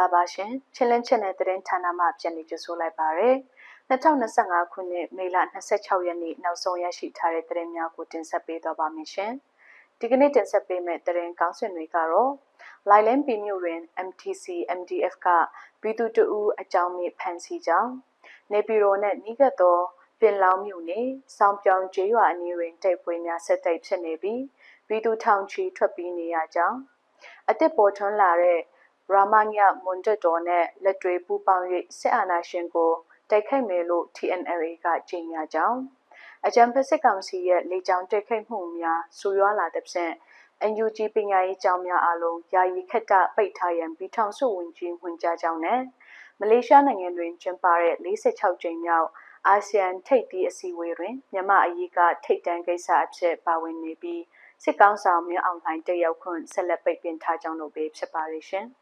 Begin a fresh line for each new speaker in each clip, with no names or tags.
္ဂလာပါရှင်ချင်းလင်းချက်နဲ့သတင်းဌာနမှပြန်လည်ကြိုဆိုလိုက်ပါရယ်2025ခုနှစ်မေလ26ရက်နေ့နောက်ဆုံးရရှိထားတဲ့သတင်းများကိုတင်ဆက်ပေးသွားပါမယ်ရှင်ဒီကနေ့တင်ဆက်ပေးမယ့်သတင်းကောင်းစင်တွေကတော့လိုင်လန်ပီမြို့တွင် MTC MDF ကဘီသူတူအကြောင်းမြဖန်စီကြောင်းနေပြည်တော်နဲ့နီးကပ်သောပင်လောင်မြို့နယ်စောင်းပြောင်ကျေးရွာအနီးတွင်တိုက်ပွဲများဆက်တိုက်ဖြစ်နေပြီးဘီသူထောင်ချီထွက်ပြေးနေရကြောင်းအစ်စ်ပေါ်ထွန်းလာတဲ့ ရာမညမွန်တက်တော်နဲ့လက်တွေပူးပေါင်း၍စစ်အာဏာရှင်ကိုတိုက်ခိုက်မယ်လို့ TNLA ကကြေညာကြောင်းအကြံဖက်စစ်ကောင်စီရဲ့လေကြောင်းတိုက်ခိုက်မှုများဆူရွားလာတဲ့ဖြင့် NUG ပညာရေးကျောင်းများအလုံးယာယီခက်တပိတ်ထားရန်ပြီးထောင်စုဝင်ကြီးဝင်ကြားကြောင်းနဲ့မလေးရှားနိုင်ငံတွင်ကျင်းပတဲ့46ကြိမ်မြောက်အာဆီယံထိပ်သီးအစည်းအဝေးတွင်မြန်မာအရေးကထိပ်တန်းကိစ္စအဖြစ်ပါဝင်နေပြီးစစ်ကောင်ဆောင်မြအောင်လှိုင်တက်ရောက်ခွင့်ဆက်လက်ပိတ်ပင်ထားကြောင်းတို့ပဲဖြစ်ပါရရှင်။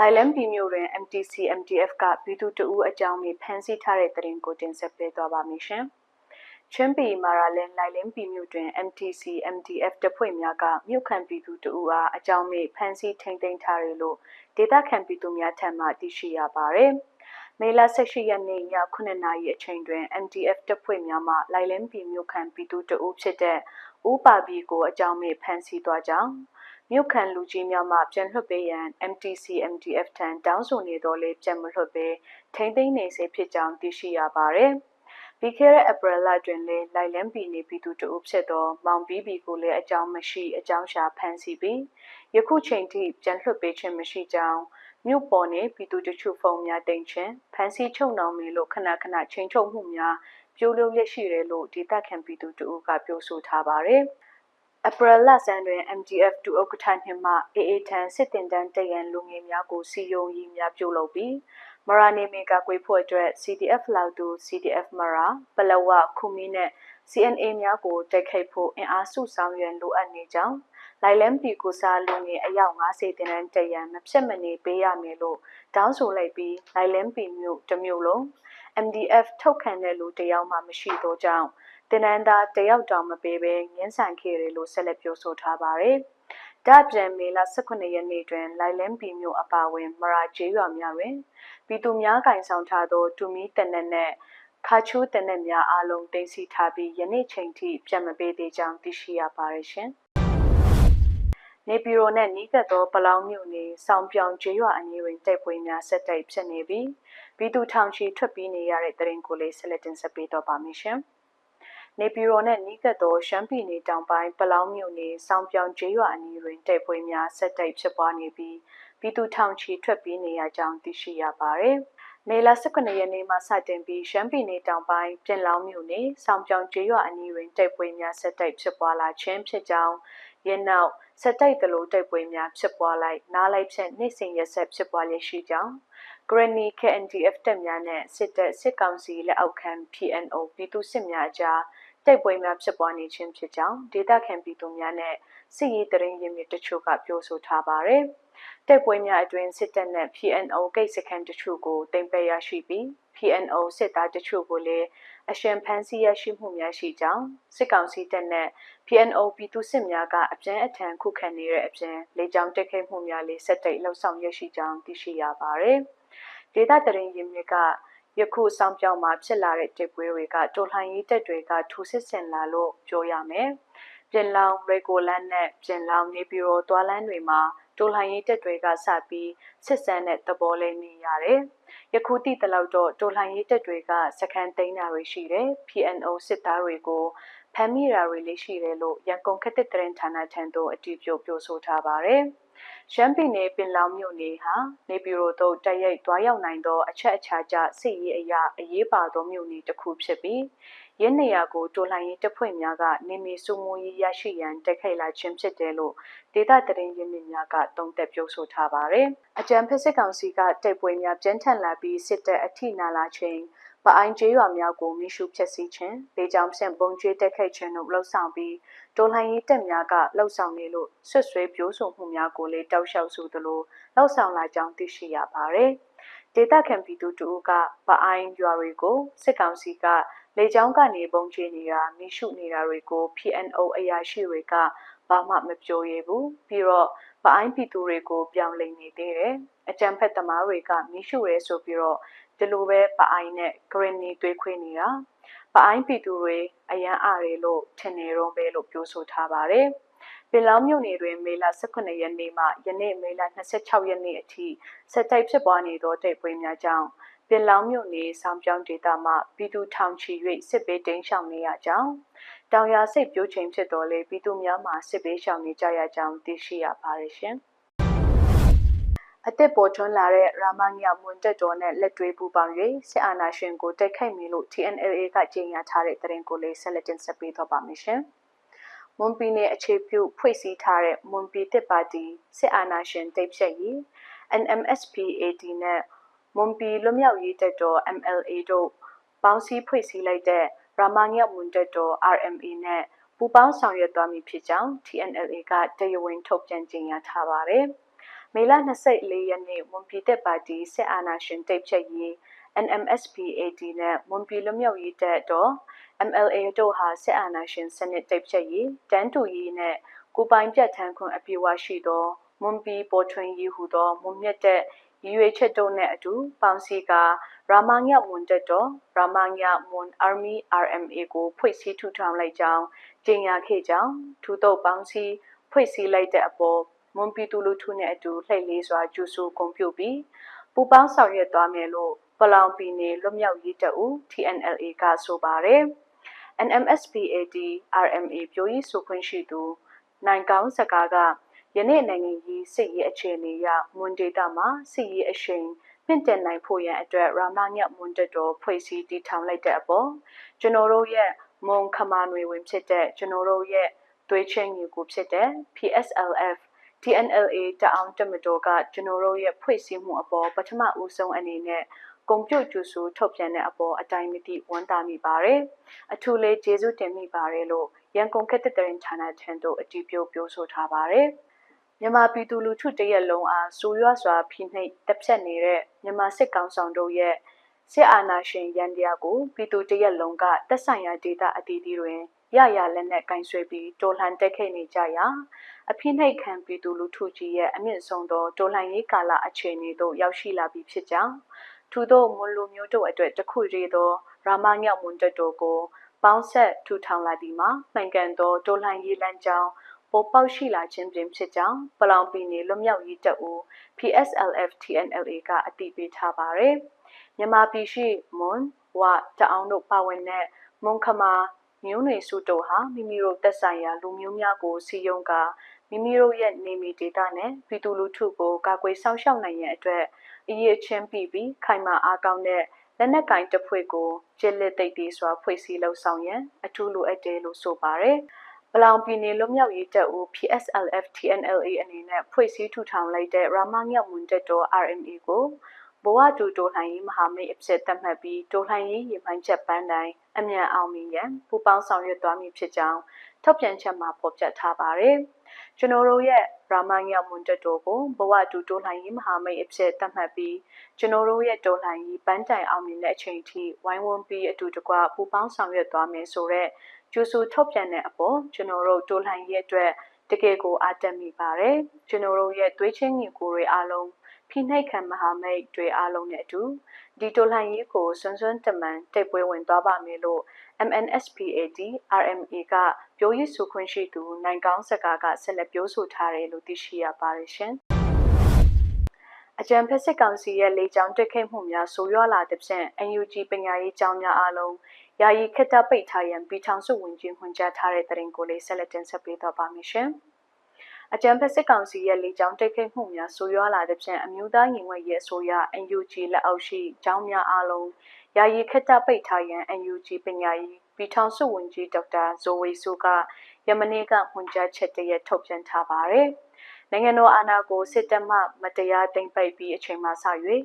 လိုင်လန်ပြည်မြို့တွင် MTC MTF ကပြည်သူတအူးအကြောင်းကိုဖမ်းဆီးထားတဲ့သတင်းကိုတင်ဆက်ပေးသွားပါမယ်ရှင်။ချင်းပြည်မာရာလန်လိုင်လန်ပြည်မြို့တွင် MTC MTF တပ်ဖွဲ့များကမြို့ခံပြည်သူတအူးအားအကြောင်းမေဖမ်းဆီးထိန်းသိမ်းထားတယ်လို့ဒေသခံပြည်သူများထံမှသိရှိရပါတယ်။မေလ18ရက်နေ့ည9:00နာရီအချိန်တွင် MTF တပ်ဖွဲ့များမှလိုင်လန်ပြည်မြို့ခံပြည်သူတအူးဖြစ်တဲ့ဦးပါဘီကိုအကြောင်းမေဖမ်းဆီးသွားကြောင်း မြို့ခံလူကြီးများမှပြန်လွှတ်ပေးရန် MTC MTF ထံတောင်းဆိုနေတော့လေပြန်မလွှတ်ဘဲထိမ့်သိမ်းနေစေဖြစ်ကြောင်းသိရှိရပါတယ်။ပြီးခဲ့တဲ့ April လတွင်လည်းလိုက်လန်းပြည်နေပြည်သူတအုပ်ဖြစ်သောမောင်ဘီဘီကိုလည်းအကြောင်းမရှိအကြောင်းရှာဖမ်းဆီးပြီးယခုချိန်ထိပြန်လွှတ်ပေးခြင်းမရှိကြောင်းမြို့ပေါ်နေပြည်သူတချို့ဖုန်းများတင်ခြင်းဖမ်းဆီးချုပ်နှောင်မယ်လို့ခဏခဏချိန်ချုပ်မှုများပြုလုပ်ရရှိတယ်လို့ဒေသခံပြည်သူတအုပ်ကပြောဆိုထားပါတယ်။ အပရလဆန်တွင် MDF ဒုဥက္ကဋ္ဌနှင့်မှ AA ထံစစ်တင်တန်းတရန်လူငယ်များကိုစီယုံရည်များပြုလုပ်ပြီးမရာနေမီကကွေးဖို့အတွက် CDF လောက်တူ CDF မရာပလဝခုမီနဲ့ CNA များကိုတိုက်ခိုက်ဖို့အင်အားစုဆောင်ရွက်လိုအပ်နေကြောင်းလိုက်လန်ပီကိုစားလူငယ်အယောက်90တင်တန်းတရန်မဖြစ်မနေပေးရမယ်လို့တောင်းဆိုလိုက်ပြီးလိုက်လန်ပီမျိုးတစ်မျိုးလုံး MDF ထုတ်ခံတဲ့လူတယောက်မှမရှိတော့ကြောင်း တင်နန်းသားတယောက်တောင်မပေးဘဲငင်းဆန်ခဲ့တယ်လို့ဆက်လက်ပြောဆိုထားပါတယ်။ဒါပြန်မေလ18ရက်နေ့တွင်လိုင်လန်ပီမျိုးအပါဝင်မရာကျေးရွာများတွင်ပြည်သူများကင်ဆောင်ထားသောတူမီတနက်နဲ့ခါချိုးတနက်များအလုံးတင်စီထားပြီးယနေ့ချိန်ထိပြန်မပေးသေးကြောင်းသိရှိရပါတယ်ရှင်။နေပြည်တော်နဲ့နီးကပ်သောပလောင်မြို့နယ်စောင်းပြောင်ကျေးရွာအနီးတွင်တိုက်ပွဲများဆက်တိုက်ဖြစ်နေပြီးပြည်သူထောင်ချီထွက်ပြေးနေရတဲ့တရင်ကိုလေးဆက်လက်တင်ဆက်ပေးတော့ပါမယ်ရှင်။ နေပြည်တော်နဲ့နီးကပ်သောရှမ်းပြည်နယ်တောင်ပိုင်းပလောင်းမြို့နယ်စောင်းပြောင်ကျေးရွာအနီးတွင်တိုက်ပွဲများဆက်တိုက်ဖြစ်ပွားနေပြီးပြည်သူထောင်ချီထွက်ပြေးနေရကြောင်းသိရှိရပါတယ်။မေလ18ရက်နေ့မှစတင်ပြီးရှမ်းပြည်နယ်တောင်ပိုင်းပြင်လောင်းမြို့နယ်စောင်းပြောင်ကျေးရွာအနီးတွင်တိုက်ပွဲများဆက်တိုက်ဖြစ်ပွားလာခြင်းဖြစ်ကြောင်းရနောက်ဆက်တိုက်သလိုတိုက်ပွဲများဖြစ်ပွားလိုက်နားလိုက်ဖြင့်နိုင်စဉ်ရက်ဆက်ဖြစ်ပွားလျက်ရှိကြောင်း Granny KNDF တပ်များနဲ့စစ်တပ်စစ်ကောင်စီလက်အောက်ခံ PNO ပြည်သူစစ်များကြား တိုက်ပွဲများဖြစ်ပွားနေခြင်းဖြစ်ကြောင်းဒေသခံပြည်သူများနဲ့စစ်ရေးတရင်ရင်းမြစ်တချို့ကပြောဆိုထားပါတယ်။တိုက်ပွဲများအတွင်းစစ်တပ်နဲ့ PNO ကိတ်စခန်းတချို့ကိုတင်ပယ်ရရှိပြီး PNO စစ်သားတချို့ကိုလည်းအရှင်ဖမ်းဆီးရရှိမှုများရှိကြောင်းစစ်ကောင်စီတပ်နဲ့ PNO ပြည်သူစစ်များကအပြင်းအထန်ခုခံနေတဲ့အပြင်လေကြောင်းတိုက်ခိုက်မှုများလည်းဆက်တိုက်လှုပ်ဆောင်ရရှိကြောင်းသိရှိရပါတယ်။ဒေသတရင်ရင်းမြစ်က ယခုဆောင်ပြောင်းမှာဖြစ်လာတဲ့တစ်ပွဲတွေကတော်လှန်ရေးတပ်တွေကထူစစ်ဆင်လာလို့ပြောရမယ်။ပြင်လောင်ရေကိုလန်းနဲ့ပြင်လောင်နေပြီးတော့တွာလန်းတွေမှာတော်လှန်ရေးတပ်တွေကစပြီးစစ်ဆန်တဲ့သဘောလေးနေရတယ်။ယခုတိတလောက်တော့တော်လှန်ရေးတပ်တွေကစခန်းသိမ်းတာတွေရှိတယ်။ PNO စစ်သားတွေကိုဖမ်းမိတာတွေလည်းရှိတယ်လို့ရန်ကုန်ခက်တဲ့တရင်ဌာနထံသို့အတည်ပြုပြောဆိုထားပါတယ်။ ရှမ်းပြည်နယ်ပင်လောင်မြို့နယ်ဟာနေပြည်တော်သို့တိုက်ရိုက်သွားရောက်နိုင်သောအချက်အခြာကျစစ်ရေးအရာအရေးပါသောမြို့နယ်တစ်ခုဖြစ်ပြီးရင်းနေရာကိုတိုလှန်ရေးတပ်ဖွဲ့များကနေမီစုမှုရေးရရှိရန်တိုက်ခိုက်လာခြင်းဖြစ်တယ်လို့ဒေသတရင်ရင်းမြစ်များကတုံ့တက်ပြောဆိုထားပါတယ်။အကြံဖက်စစ်ကောင်စီကတိုက်ပွဲများပြင်းထန်လာပြီးစစ်တပ်အထိနာလာခြင်းပ အိုင်ကျေးရွာများကိုမိရှုဖျက်ဆီးခြင်းလေကြောင်းဖြင့်ပုံကျွေးတက်ခိုက်ခြင်းတို့လှုံ့ဆော်ပြီးတော်လှန်ရေးတပ်များကလှုပ်ဆောင်နေလို့ဆွတ်ဆွဲပြောဆိုမှုများကိုလည်းတောက်လျှောက်ဆိုသလိုလှုပ်ဆောင်လာကြောင်းသိရှိရပါတယ်။ဒေသခံပြည်သူတို့ကပအိုင်းရွာတွေကိုစစ်ကောင်စီကလေကြောင်းကနေပုံချနေတာမိရှုနေတာတွေကို PNO အရာရှိတွေကဘာမှမပြောရဘူးပြီးတော့ပအိုင်းပြည်သူတွေကိုပြောင်းလဲနေသေးတယ်အကြံဖက်သမားတွေကမိရှုရဲဆိုပြီးတော့ ဒီလိုပဲပအိုင်းနဲ့ green နေတွေးခွေးနေတာပအိုင်းပြည်သူတွေအရန်အားရလို့ထင်နေတော့ပဲလို့ပြောဆိုထားပါတယ်ပင်လောင်းမြို့နယ်တွင်မေလ18ရက်နေ့မှယနေ့မေလ26ရက်နေ့အထိဆက်တိုက်ဖြစ်ပွားနေသောတိုက်ပွဲများကြောင့်ပင်လောင်းမြို့နယ်ဆောင်ပြောင်းဒေသမှပြည်သူထောင်ချီ၍စစ်ဘေးတိမ်းရှောင်နေရကြောင်းတောင်ယာစိတ်ပြိုးချိန်ဖြစ်တော်လေပြည်သူများမှစစ်ဘေးရှောင်နေကြရကြောင်းသိရှိရပါတယ်ရှင် အသက်ပေါ်ထွန်းလာတဲ့ရာမညမွန်တက်တော်နဲ့လက်တွဲပူပေါင်း၍စစ်အာဏာရှင်ကိုတိုက်ခိုက်မည်လို့ TNLA ကကြေညာထားတဲ့သတင်းကိုလေးဆက်လက်တင်ဆက်ပေးတော့ပါမယ်ရှင်။မွန်ပြည်နယ်အခြေပြုဖွဲ့စည်းထားတဲ့မွန်ပြည်တစ်ပါတီစစ်အာဏာရှင်တိတ်ဖြတ်ရေး NMSPAD နဲ့မွန်ပြည်လွတ်မြောက်ရေးတပ်တော် MLA တို့ပေါင်းစည်းဖွဲ့စည်းလိုက်တဲ့ရာမညမွန်တပ်တော် RMA နဲ့ပူးပေါင်းဆောင်ရွက်သွားမည်ဖြစ်ကြောင်း TNLA ကတရားဝင်ထုတ်ပြန်ကြေညာထားပါတယ်။ မေလ24ရက်နေ့မွန်ပြည်သက်ပါတီစစ်အာဏာရှင်တိတ်ဖြတ်ရေး NMSPAD နဲ့မွန်ပြည်လွတ်မြောက်ရေးတပ်တော် MLA တို့ဟာစစ်အာဏာရှင်စနစ်တိတ်ဖြတ်ရေးတန်းတူရေးနဲ့ကိုပိုင်ပြတ်ထန်းခွင့်အပြည့်အဝရှိသောမွန်ပြည်ပေါ်ထွန်းရေးဟူသောမွန်မြတ်တဲ့ရည်ရွယ်ချက်တို့နဲ့အတူပေါင်းစည်းကာရာမာညမွန်တက်တော်ရာမာညမွန် Army RMA ကိုဖွဲ့စည်းထူထောင်လိုက်ကြောင်းကြေညာခဲ့ကြောင်းထူတော့ပေါင်းစည်းဖွဲ့စည်းလိုက်တဲ့အပေါ် မွန်ပြည်သူလူထုနဲ့အတူလှည့်လေးစွာကြိုးဆိုဂုဏ်ပြုပြီးပူပေါင်းဆောင်ရွက်သွားမယ်လို့ပလောင်ပြည်နယ်လွတ်မြောက်ရေးတပ်ဦး TNLA ကဆိုပါတယ်။ NMSPAD RMA ပြောရေးဆိုခွင့်ရှိသူနိုင်ကောင်းစကားကယနေ့နိုင်ငံကြီးစစ်ရေးအခြေအနေအရမွန်ဒေတာမှာစစ်ရေးအရှိန်မြင့်တင်နိုင်ဖို့ရန်အတွက်ရာမညမွန်တက်တော်ဖွဲ့စည်းတည်ထောင်လိုက်တဲ့အပေါ်ကျွန်တော်တို့ရဲ့မွန်ခမာနွေဝင်ဖြစ်တဲ့ကျွန်တော်တို့ရဲ့သွေးချင်းညီကိုဖြစ်တဲ့ PSLF TNLA တအောင်တမတော်ကကျွန်တော်တို့ရဲ့ဖွဲ့စည်းမှုအပေါ်ပထမဦးဆုံးအနေနဲ့ကုံပြုတ်ကျူဆူထုတ်ပြန်တဲ့အပေါ်အတိုင်းမသိဝန်တာမိပါတယ်။အထူးလေးကျေးဇူးတင်မိပါတယ်လို့ရန်ကုန်ခက်တဲ့တရင်ဌာနထံသို့အတည်ပြုပြောဆိုထားပါတယ်။မြန်မာပြည်သူလူထုတရက်လုံးအားစူရွစွာဖိနှိပ်တပ်ဖြတ်နေတဲ့မြန်မာစစ်ကောင်ဆောင်တို့ရဲ့ စစ်အာဏာရှင်ရန်တရားကိုပြည်သူတရက်လုံးကတက်ဆိုင်ရာဒေသအသီးသီးတွင်ရရလက်နဲ့ကင်ဆွဲပြီးတော်လှန်တက်ခဲ့နေကြရာအဖိနှိပ်ခံပြည်သူလူထုကြီးရဲ့အမြင့်ဆုံးသောတော်လှန်ရေးကာလအခြေအနေသို့ရောက်ရှိလာပြီဖြစ်ကြောင်းထို့သောမွန်လူမျိုးတို့အတွက်တခုတည်းသောရာမညောက်မွန်တက်တော်ကိုပေါင်းဆက်ထူထောင်လာသည်မှာမှန်ကန်သောတော်လှန်ရေးလမ်းကြောင်းပေါ်ပေါက်ရှိလာခြင်းပင်ဖြစ်ကြောင်းပလောင်ပြည်နယ်လွတ်မြောက်ရေးတပ်ဦး PSLF TNLA ကအတည်ပြုထားပါတယ်။ မြန်မာပြည်ရှိမွန်ဝတအောင်တို့ပါဝင်တဲ့မွန်ခမာမျိုးနွေစုတို့ဟာမိမိတို့သက်ဆိုင်ရာလူမျိုးများကိုစီယုံကမိမိတို့ရဲ့နေမီဒေတာနဲ့ပြည်သူလူထုကိုကာကွယ်စောင့်ရှောက်နိုင်ရန်အတွက်အရေးချင်းပြီးပြီးခိုင်မာအားကောင်းတဲ့လက်နက်ကင်တပ်ဖွဲ့ကိုကျစ်လက်သိပ်ပြီးစွာဖွဲ့စည်းလှုပ်ဆောင်ရန်အထူးလိုအပ်တယ်လို့ဆိုပါတယ်။ပလောင်ပြည်နယ်လွတ်မြောက်ရေးတပ်ဦး PSLF TNLA အနေနဲ့ဖွဲ့စည်းထူထောင်လိုက်တဲ့ရာမညောက်မွန်တပ်တော် RMA ကို ဘဝတူတိုလှန်ရေးမဟာမိတ်အဖြစ်သတ်မှတ်ပြီးတိုလှန်ရေးရည်မှန်းချက်ပန်းတိုင်းအမြန်အောင်မြင်ရန်ပူးပေါင်းဆောင်ရွက်သွားမည်ဖြစ်ကြောင်းထုတ်ပြန်ချက်မှာဖော်ပြထားပါတယ်။ကျွန်တော်တို့ရဲ့ရာမညောက်မွန်တပ်တော်ကိုဘဝတူတိုလှန်ရေးမဟာမိတ်အဖြစ်သတ်မှတ်ပြီးကျွန်တော်တို့ရဲ့တိုလှန်ရေးပန်းတိုင်အောင်မြင်တဲ့အချိန်ထိဝိုင်းဝန်းပြီးအတူတကွပူးပေါင်းဆောင်ရွက်သွားမယ်ဆိုတဲ့ကျူဆူထုတ်ပြန်တဲ့အပေါ်ကျွန်တော်တို့တိုလှန်ရေးအတွက်တကယ်ကိုအားတက်မိပါတယ်ကျွန်တော်တို့ရဲ့သွေးချင်းညီကိုတွေအားလုံး ဖိနှိပ်ခံမဟာမိတ်တွေအားလုံးနဲ့အတူဒီတိုလှန်ရေးကိုစွန်းစွန်းတမန်တိတ်ပွဲဝင်သွားပါမယ်လို့ MNSPAD RMA ကပြောရေးဆိုခွင့်ရှိသူနိုင်ကောင်းစကားကဆက်လက်ပြောဆိုထားတယ်လို့သိရှိရပါတယ်ရှင်အကြံဖက်စစ်ကောင်စီရဲ့လေကြောင်းတက်ခိတ်မှုများဆိုးရွားလာတဲ့ဖြင့် UNG ပညာရေးကျောင်းများအားလုံးယာယီခက်တာပိတ်ထားရန်ပြည်ထောင်စုဝန်ကြီးဝန်ကြားထားတဲ့တရင်ကိုလေးဆက်လက်တင်ဆက်ပေးတော့ပါမယ်ရှင်။ အကြံဖက်စစ်ကောင်စီရဲ့လေကြောင်းတိုက်ခိုက်မှုများဆိုးရွားလာတဲ့ဖြင့်အမျိုးသားရင်ဝယ်ရေးအစိုးရ NUG လက်အောက်ရှိကျောင်းများအားလုံးယာယီခက်တာပိတ်ထားရန် NUG ပညာရေးပြည်ထောင်စုဝန်ကြီးဒေါက်တာဇိုဝေဆူကယမနေ့ကဝန်ကြားချက်တရက်ထုတ်ပြန်ထားပါတယ်။နိုင်ငံတော်အာဏာကိုစစ်တပ်မှမတရားသိမ်းပိုက်ပြီးအချိန်မှစ၍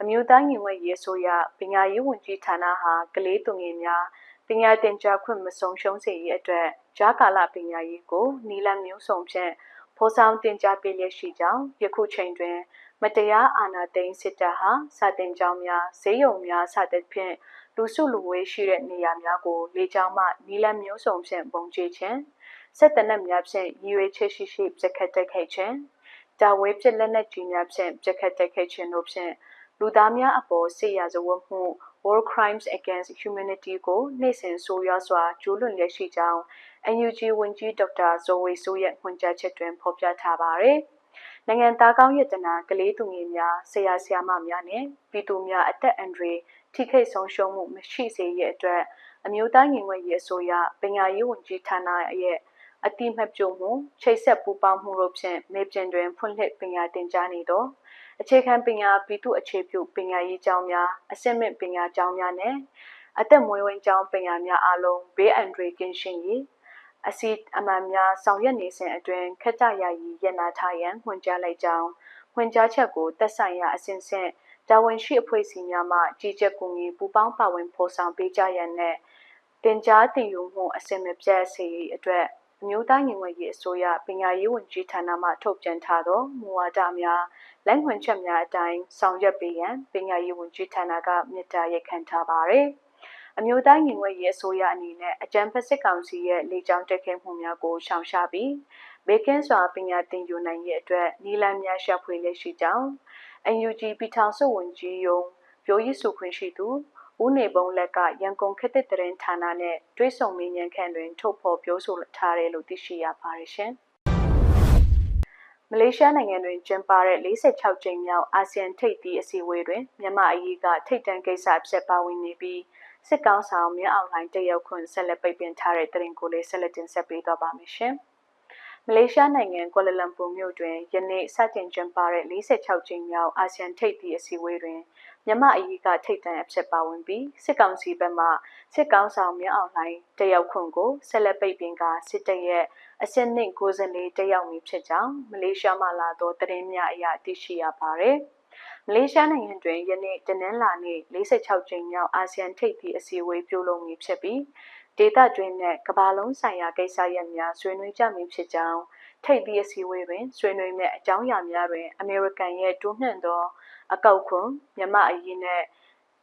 အမျိုးသားညီညွတ်ရေးဆိုရပညာရေးဝန်ကြီးဌာနဟာကလေးသူငယ်များပညာသင်ကြားခွင့်မဆုံးရှုံးစေရေးအတွက်ကြားကာလပညာရေးကိုနီလန်မျိုးစုံဖြင့် ဖော်ဆောင်တင်ကြားပေးလျက်ရှိကြောင်းယခုချိန်တွင် မတရားအာဏာသိမ်းစစ်တပ်ဟာစာတင်ကျောင်းများဈေးရုံများစသဖြင့်လူစုလူဝေးရှိတဲ့နေရာများကိုလေကြောင်းမှနီလန်မျိုးစုံဖြင့်ပုံကျဲခြင်းဆက်တနက်များဖြင့်ရည်ရွယ်ချက်ရှိရှိပြက်ခတ်တက်ခဲ့ခြင်းတာဝဲပြက်လက်နက်ကြီးများဖြင့်ပြက်ခတ်တက်ခဲ့ခြင်းတို့ဖြင့်လူသားများအပေါ်စစ်ရာဇဝတ်မှု War Crimes Against Humanity ကိုနှိမ့်ဆက်ဆိုးရွားစွာကျူးလွန်လျက်ရှိကြောင်း NUG ဝန်ကြီးဒေါက်တာဇော်ဝေဆိုးရဲ့ညွှန်ကြားချက်တွင်ဖော်ပြထားပါသည်။နိုင်ငံသားကောင်းရတနာကလေးသူငယ်များဆရာဆရာမများနဲ့ပြည်သူများအသက်အန္တရာယ်ထိခိုက်ဆုံးရှုံးမှုမရှိစေရအတွက်အမျိုးသားညီညွတ်ရေးအစိုးရပညာရေးဝန်ကြီးဌာနရဲ့အတိမတ်ပြုမှုချိတ်ဆက်ပူးပေါင်းမှုတို့ဖြင့်မေပြင်တွင်ဖွင့်လှစ်ပညာသင်ကြားနေသောအခြေခံပညာပြည်သူအခြေပြုပညာရေးကျောင်းများအဆင့်မြင့်ပညာကျောင်းများနဲ့အသက်မွေးဝမ်းကျောင်းပညာများအားလုံးဘေးအန္တရာယ်ကင်းရှင်းရေး အစီအမှန်များဆောင်ရွက်နေစဉ်အတွင်းခက်ကြရည်ရနာထားရန်ညွှန်ကြားလိုက်ကြောင်းညွှန်ကြားချက်ကိုသက်ဆိုင်ရာအစဉ်စဉ်တာဝန်ရှိအဖွဲ့အစည်းများမှကြီးကြပ်ကူညီပူးပေါင်းပါဝင်ဖော်ဆောင်ပေးကြရန်နဲ့တင် जा တင်ယူမှုအစင်မပြတ်စေအတွက်အမျိုးသားညီညွတ်ရေးအစိုးရပညာရေးဝန်ကြီးဌာနမှထုတ်ပြန်ထားသောမူဝါဒများလက်ခွင့်ချက်များအတိုင်းဆောင်ရွက်ပေးရန်ပညာရေးဝန်ကြီးဌာနကမြစ်တာရက်ခံထားပါသည် အမျိုးသားညီညွတ်ရေးအစိုးရအနေနဲ့အကြံဖက်စစ်ကောင်စီရဲ့လေကြောင်းတက်ခဲမှုများကိုရှောင်ရှားပြီးဘေကင်းစွာပညာသင်ယူနိုင်ရေးအတွက်နီလန်များရှာဖွေလက်ရှိကြောင်း NUG ပြည်ထောင်စုဝန်ကြီးယုံပြောရေးဆိုခွင့်ရှိသူဦးနေပုံလက်ကရန်ကုန်ခေတ်သစ်တရင်ဌာနနဲ့တွဲဆုံမေးမြန်းခန့်တွင်ထုတ်ဖော်ပြောဆိုထားတယ်လို့သိရှိရပါတယ်ရှင်။မလေးရှားနိုင်ငံတွင်ကျင်းပတဲ့46ကြိမ်မြောက်အာဆီယံထိပ်သီးအစည်းအဝေးတွင်မြန်မာအရေးကထိပ်တန်းကိစ္စအဖြစ်ပါဝင်နေပြီး စစ်ကောင်ဆောင်မြအောင်လိုင်းတရုတ်ခွင့်ဆက်လက်ပိတ်ပင်ထားတဲ့တရင်ကိုလေးဆက်လက်တင်ဆက်ပေးသွားပါမယ်ရှင်။မလေးရှားနိုင်ငံကွာလာလမ်ပူမြို့တွင်ယနေ့စတင်ကျင်းပတဲ့46ကြိမ်မြောက်အာဆီယံထိပ်သီးအစည်းအဝေးတွင်မြန်မာအရေးကထိပ်တန်းအဖြစ်ပါဝင်ပြီးစစ်ကောင်စီဘက်မှစစ်ကောင်ဆောင်မြအောင်လှိုင်းတယောက်ခွန်ကိုဆက်လက်ပိတ်ပင်ကစစ်တပ်ရဲ့အစစ်နှင့်94တယောက်မီဖြစ်ကြောင်းမလေးရှားမှလာသောသတင်းများအရသိရှိရပါတယ်။ မလေးရှားနိုင်ငံတွင်ယနေ့တနင်္လာနေ့46ကြိမ်မြောက်အာဆီယံထိပ်သီးအစည်းအဝေးပြုလုပ်မည်ဖြစ်ပြီးဒေသတွင်းနဲ့ကမ္ဘာလုံးဆိုင်ရာကိစ္စရပ်များဆွေးနွေးကြမည်ဖြစ်ကြောင်းထိပ်သီးအစည်းအဝေးတွင်ဆွေးနွေးမဲ့အကြောင်းအရာများတွင်အမေရိကန်ရဲ့တိုးမြင့်သောအကောက်ခွန်မြမအရေးနဲ့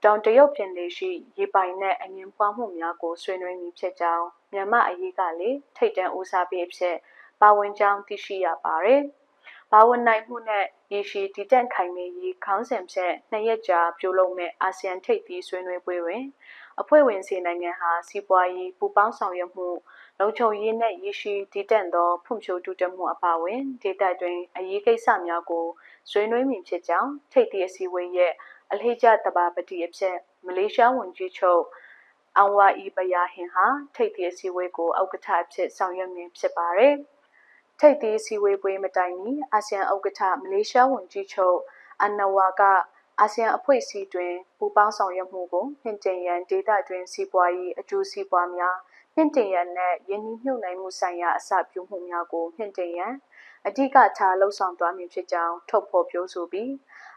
တောင်တရုတ်ပြည်လေရှိရေပိုင်နဲ့အငင်းပွားမှုများကိုဆွေးနွေးမည်ဖြစ်ကြောင်းမြမအရေးကလည်းထိတ်တန့်ဦးစားပေးဖြစ်ပါဝင်ကြောင်းသိရှိရပါတယ်။ ပါဝင်နိုင်မှုနဲ့ရေရှည်တည်တံ့ခိုင်မြဲရေးခေါင်းစဉ်ဖြင့်နှစ်ရက်ကြာပြုလုပ်မဲ့အာဆီယံထိပ်သီးဆွေးနွေးပွဲတွင်အဖွဲ့ဝင်စီနိုင်ငံဟာစီးပွားရေးပူးပေါင်းဆောင်ရွက်မှုလုံခြုံရေးနဲ့ရရှိတည်တံ့သောဖွံ့ဖြိုးတိုးတက်မှုအပါအဝင်ဒေသတွင်အရေးကိစ္စများကိုဆွေးနွေးမည်ဖြစ်ကြောင်းထိပ်သီးအစည်းအဝေးရဲ့အလှည့်ကျတဘာပတိအဖြစ်မလေးရှားဝန်ကြီးချုပ်အန်ဝါအီဘယာဟင်ဟာထိပ်သီးအစည်းအဝေးကိုဥက္ကဋ္ဌအဖြစ်ဆောင်ရွက်မည်ဖြစ်ပါတယ်။ ထိပ်သီးအစည်းအဝေးပွဲမတိုင်မီအာဆီယံဥက္ကဋ္ဌမလေးရှားဝန်ကြီးချုပ်အန်နဝါကအာဆီယံအဖွဲ့အစည်းတွင်ပူးပေါင်းဆောင်ရွက်မှုကိုမြင့်တင်ရန်ဒေသတွင်စီးပွားရေးအကျိုးစီးပွားများမြင့်တင်ရန်နဲ့ယင်းနှိမ့်ညှိနှိုင်းမှုဆိုင်ရာအစပြုမှုများကိုမြင့်တင်ရန်အဓိကထားလှုံ့ဆော်သွားမည်ဖြစ်ကြောင်းထုတ်ဖော်ပြောဆိုပြီး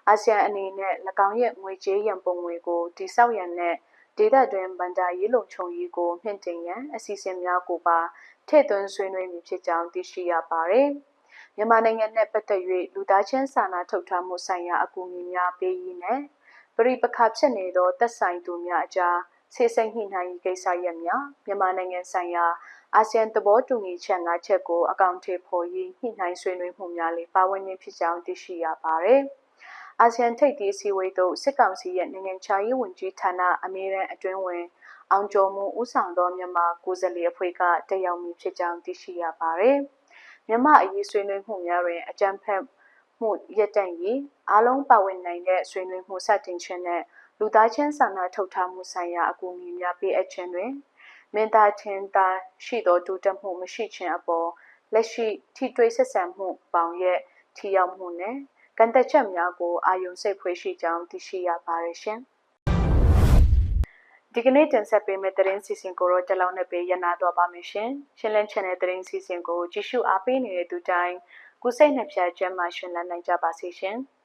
အာဆီယံအနေနဲ့၎င်းရဲ့ငွေကြေးရန်ပုံငွေကိုတိစောက်ရန်နဲ့ဒေသတွင်းဗန်ဒါရေးလုံခြုံရေးကိုမြင့်တင်ရန်အစီအစဉ်များကိုပါ ထည့်သွင်းဆွေးနွေးမည်ဖြစ်ကြောင်းသိရှိရပါတယ်။မြန်မာနိုင်ငံနဲ့ပတ်သက်၍လူသားချင်းစာနာထုတ်ထားမှုဆိုင်ရာအကူအညီများပေးရေးနဲ့ပြည်ပခါဖြစ်နေသောသက်ဆိုင်သူများအကြားဆေးစိမ်ညှိနှိုင်းရေးကိစ္စရပ်များမြန်မာနိုင်ငံဆိုင်ရာအာဆီယံသဘောတူညီချက်၅ချက်ကိုအကောင့်ထေဖော်ရေးညှိနှိုင်းဆွေးနွေးမှုများလည်းပါဝင်နေဖြစ်ကြောင်းသိရှိရပါတယ်။အာဆီယံထိပ်သီးအစည်းအဝေးသို့စစ်ကောင်စီရဲ့နိုင်ငံခြားရေးဝန်ကြီးဌာနအမြဲတမ်းအတွင်းဝင် အောင်ကျော်မှုဦးဆောင်သောမြန်မာကိုယ်စားလှယ်အဖွဲ့ကတက်ရောက်မည်ဖြစ်ကြောင်းသိရှိရပါတယ်။မြန်မာအရေးဆွေးနွေးမှုများတွင်အကြံဖက်မှုရက်တန့်ရေးအားလုံးပါဝင်နိုင်တဲ့ဆွေးနွေးမှုစတင်ခြင်းနဲ့လူသားချင်းစာနာထုတ်ထားမှုဆိုင်ရာအကူအညီများပေးအပ်ခြင်းတွင်မင်းသားချင်းသားရှိသောတိုးတက်မှုမရှိခြင်းအပေါ်လက်ရှိထိတွေ့ဆက်ဆံမှုပေါင်းရဲ့ထိရောက်မှုနဲ့ကန့်သက်ချက်များကိုအာရုံစိတ်ဖွေးရှိကြောင်းသိရှိရပါတယ်ရှင်။ ဒီကနေ့တင်ဆက်ပေးမယ့်သတင်းစီစဉ်ကိုတော့တလောင်းနဲ့ပေးရနာတော့ပါမယ်ရှင်။ရှင်းလင်းချင်တဲ့သတင်းစီစဉ်ကိုကြည့်ရှုအားပေးနေတဲ့သူတိုင်းကိုစိတ်နှပြချမ်းမှရှင်လန်းနိုင်ကြပါစေရှင်။